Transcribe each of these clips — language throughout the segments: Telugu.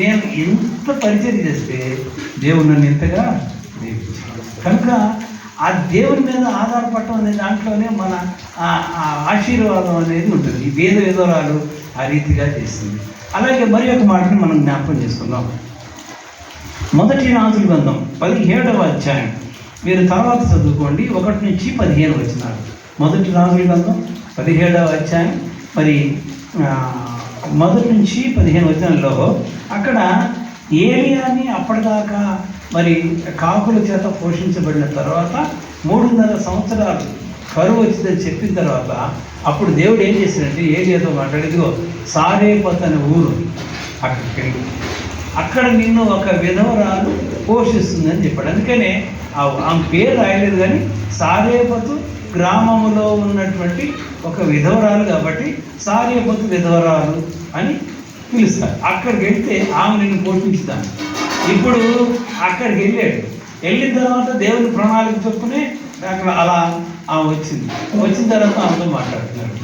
నేను ఎంత పరిచయం చేస్తే దేవుడు నన్ను ఎంతగా కనుక ఆ దేవుని మీద ఆధారపడటం అనే దాంట్లోనే మన ఆ- ఆశీర్వాదం అనేది ఉంటుంది. ఈ వేద విధవరాలు ఆ రీతిగా చేస్తుంది. అలాగే మరి ఒక మాటని మనం జ్ఞాపకం చేసుకుందాం. మొదటి రాజుల గ్రంథం పదిహేడవ అధ్యాయం. మీరు తర్వాత చదువుకోండి. ఒకటి నుంచి పదిహేను వచ్చినారు. మొదటి రాజుల గ్రంథం పదిహేడవ అధ్యాయం. మరి మొదటి నుంచి పదిహేను వచనంలో అక్కడ ఏలియాని అప్పటిదాకా మరి కాకుల చేత పోషించబడిన తర్వాత మూడున్నర సంవత్సరాలు కరువు వచ్చిందని చెప్పిన తర్వాత అప్పుడు దేవుడు ఏం చేశాడంటే ఏలియాతో మాట్లాడిదిగో సారేపత్ అనే ఊరు అక్కడికి వెళ్ళి. అక్కడ నిన్ను ఒక విధవరాలు పోషిస్తుందని చెప్పాడు. అందుకనే ఆ ఆమె పేరు రాయలేదు కానీ సారేపతు గ్రామంలో ఉన్నటువంటి ఒక విధవరాలు కాబట్టి సారేపతు విధవరాలు అని పిలుస్తారు. అక్కడికి వెళ్తే ఆమె నిన్ను పోషించుతాను. ఇప్పుడు అక్కడికి వెళ్ళాడు. వెళ్ళిన తర్వాత దేవుని ప్రణాళిక చొప్పునే అక్కడ అలా ఆమె వచ్చింది. వచ్చిన తర్వాత ఆమెతో మాట్లాడుతున్నాడు.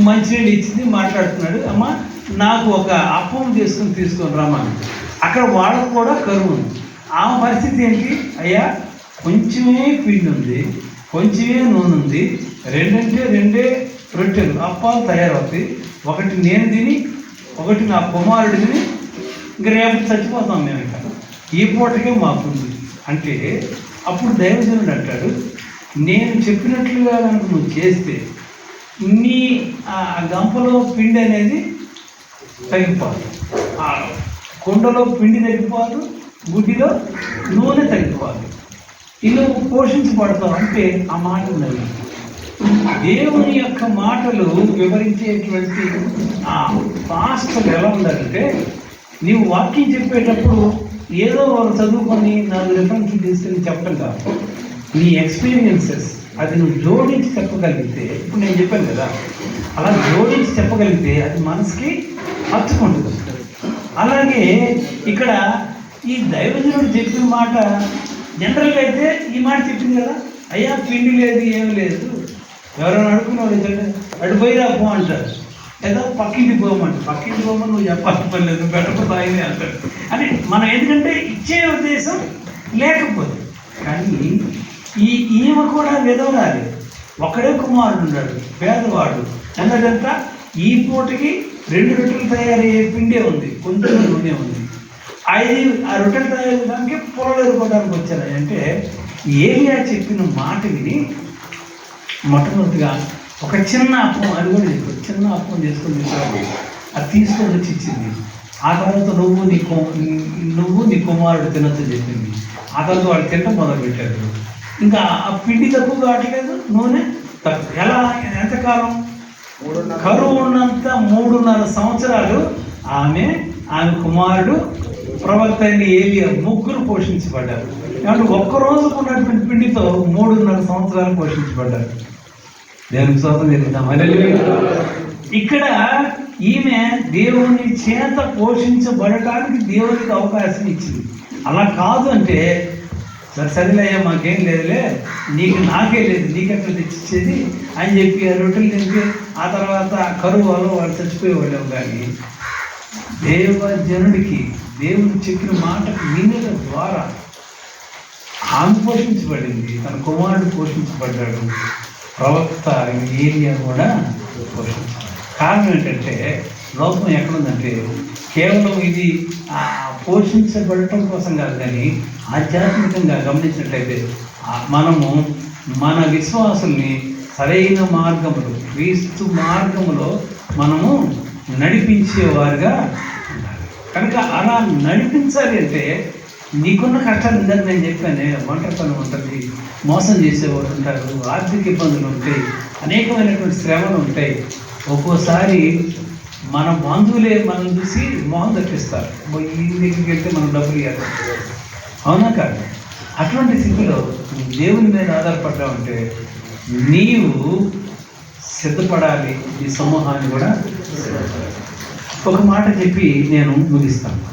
మంచినీళ్ళు ఇచ్చింది మాట్లాడుతున్నాడు. అమ్మ నాకు ఒక అప్పం చేసుకుని తీసుకొని రమ్మని అక్కడ వాళ్ళకు కూడా కరువు ఉంది. ఆమె పరిస్థితి ఏంటి? అయ్యా కొంచెమే పిండి ఉంది కొంచెమే నూనె ఉంది రెండంటే రెండే రొట్టెలు అప్పాలు తయారవుతాయి ఒకటి నేను తిని ఒకటి నా కుమారుడు తిని ఇంక రేపు చచ్చిపోతాం మేము ఇక్కడ ఈ పూటకే మాకుంది అంటే అప్పుడు దైవజనుడు అంటాడు నేను చెప్పినట్లుగా కనుక నువ్వు చేస్తే నీ ఆ గంపలో పిండి అనేది తగ్గిపోదు. ఆ కుండలో పిండి తగ్గిపోదు గుడ్డిలో నూనె తగ్గిపోదు. ఇల్లు పోషించబడతావు అంటే ఆ మాట ఉన్నది దేవుని యొక్క మాటలు వివరించేటువంటి ఆ పాస్టలు ఎలా ఉండాలంటే నీవు వాక్యం చెప్పేటప్పుడు ఏదో వాళ్ళు చదువుకొని నాలుగు రిఫరెన్స్ తీసుకుని చెప్పడం కాదు. నీ ఎక్స్పీరియన్సెస్ అది నువ్వు జోడించి చెప్పగలిగితే ఇప్పుడు నేను చెప్పాను కదా అలా జోడించి చెప్పగలిగితే అది మనసుకి హత్తుకుంటుంది అలాగే ఇక్కడ ఈ దైవజనుడు చెప్పిన మాట జనరల్గా అయితే ఈ మాట చెప్పింది కదా అయ్యా పిండి లేదు ఏమి లేదు. ఎవరైనా అడుగుకున్నాడు ఎందుకంటే అటు పోయిరా పో అంటారు. ఏదో పక్కింటి పోమంట పక్కింటి పోమని నువ్వు చెప్పాల్సిన పని లేదు పెట్టకపోతే అంటారు. అని మనం ఎందుకంటే ఇచ్చే ఉద్దేశం లేకపోతే. కానీ ఈ ఈమె కూడా విధవరాలి. ఒకడే కుమారుడు ఉన్నాడు పేదవాడు. అన్నదంతా ఈ పూటకి రెండు రొట్టెలు తయారయ్యే పిండే ఉంది కొంచెం నూనె ఉంది. ఐదు ఆ రొట్టెలు తయారు చేయడానికి పొలలు ఎదుర్కోవడానికి వచ్చారు అంటే ఏలియా చెప్పిన మాట విని మొట్టమొదటిగా ఒక చిన్న అప్పం అది కూడా చెప్పు. చిన్న అప్పం చేసుకొని తీసుకురావాలి అది తీసుకొని వచ్చి ఇచ్చింది. ఆ తర్వాత నువ్వు నీ నువ్వు నీ కుమారుడు తినొచ్చు చెప్పింది. ఆ తర్వాత వాళ్ళు తినటం మొదలుపెట్టారు ఇంకా ఆ పిండి తక్కువ కావట్లేదు నూనె తక్కువ. ఎలా? ఎంతకాలం? కరువు ఉన్నంత మూడున్నర సంవత్సరాలు ఆమె ఆమె కుమారుడు ప్రవక్త అయిన ఏలియా ముగ్గురు పోషించబడ్డారు. కాబట్టి ఒక్క రోజు ఉన్నటువంటి పిండితో మూడున్నర సంవత్సరాలు పోషించబడ్డారు. దేవుని స్వాతం చెల్లిద్దాం ఇక్కడ ఈమె దేవుని చేత పోషించబడటానికి దేవునికి అవకాశం ఇచ్చింది. అలా కాదు అంటే సరే సరేలయ్యా మాకేం లేదులే నీకు నాకే లేదు నీకెక్కడ తెచ్చిచ్చేది అని చెప్పి ఆ రొట్టెలు తింటే ఆ తర్వాత కరువు వల్ల వాళ్ళు చచ్చిపోయేవాళ్ళం కానీ దేవజనుడికి దేవుడు చెప్పిన మాటకు మీద ద్వారా ఆమె పోషించబడింది తన కుమారుడు పోషించబడ్డాడు. ప్రవక్త ఏరియా కూడా పోషించాడు కారణం ఏంటంటే లోపం ఎక్కడుందంటే కేవలం ఇది పోషించబడటం కోసం కాదు కానీ ఆధ్యాత్మికంగా గమనించినట్లయితే మనము మన విశ్వాసుల్ని సరైన మార్గములో క్రీస్తు మార్గములో మనము నడిపించేవారుగా ఉండాలి. కనుక అలా నడిపించాలి అంటే నీకున్న కష్టాలు ఇందాక నేను చెప్పాను ఒంటరితనం ఉంటుంది మోసం చేసేవాళ్ళు ఉంటారు ఆర్థిక ఇబ్బందులు ఉంటాయి అనేకమైనటువంటి శ్రమలు ఉంటాయి. ఒక్కోసారి మన బంధువులే మనం చూసి మోహం తప్పిస్తారు. ఈ దగ్గరికి వెళ్తే మనం డబ్బులు ఇవ్వాలి అవునా కాదు. అటువంటి స్థితిలో దేవుని మీద ఆధారపడ్డావంటే నీవు సిద్ధపడాలి ఈ సమూహాన్ని కూడా ఒక మాట చెప్పి నేను ముగిస్తాను.